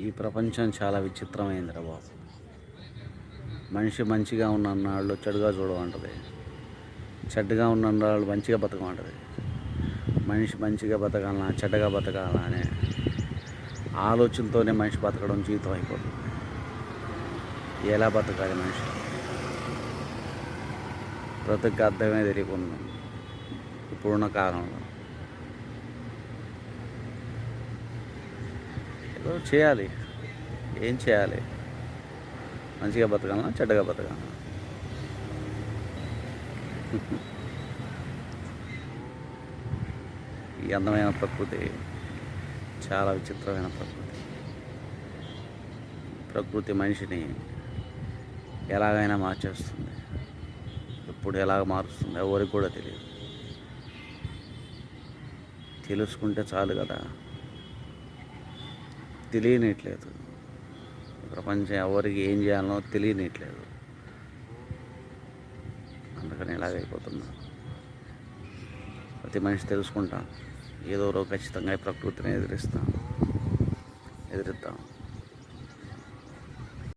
ఈ ప్రపంచం చాలా విచిత్రమైందిరా బాబు. మనిషి మంచిగా ఉన్న నాళ్ళు చెడుగా చూడమంటది. చెడ్డగా ఉన్న నాళ్ళు మంచిగా బతకమంటది. మనిషి మంచిగా బతకాలనా చెడ్డగా బతకాలా అనే ఆలోచనతోనే మనిషి బతకడం జీవితం అయిపోతుంది. ఎలా బతకాలి మనిషి? బ్రతుకు అర్థమే తెలియకుండా ఇప్పుడున్న కాలంలో ఏదో చేయాలి. ఏం చేయాలి? మంచిగా బతకాలనా చెడ్డగా బతకాలనా? ఈ అందమైన ప్రకృతి చాలా విచిత్రమైన ప్రకృతి. ప్రకృతి మనిషిని ఎలాగైనా మార్చేస్తుంది. ఎప్పుడు ఎలాగ మారుస్తుంది ఎవరికి కూడా తెలియదు. తెలుసుకుంటే చాలు కదా. తెలియనిట్లేదు. ప్రపంచం ఎవరికి ఏం చేయాలనో తెలియనిట్లేదు. అందుకని ఇలాగైపోతున్నా ప్రతి మనిషి తెలుసుకుంటాం. ఏదో రోజు ఖచ్చితంగా ప్రకృతిని ఎదిరిస్తాం. ఎదిరిద్దాం.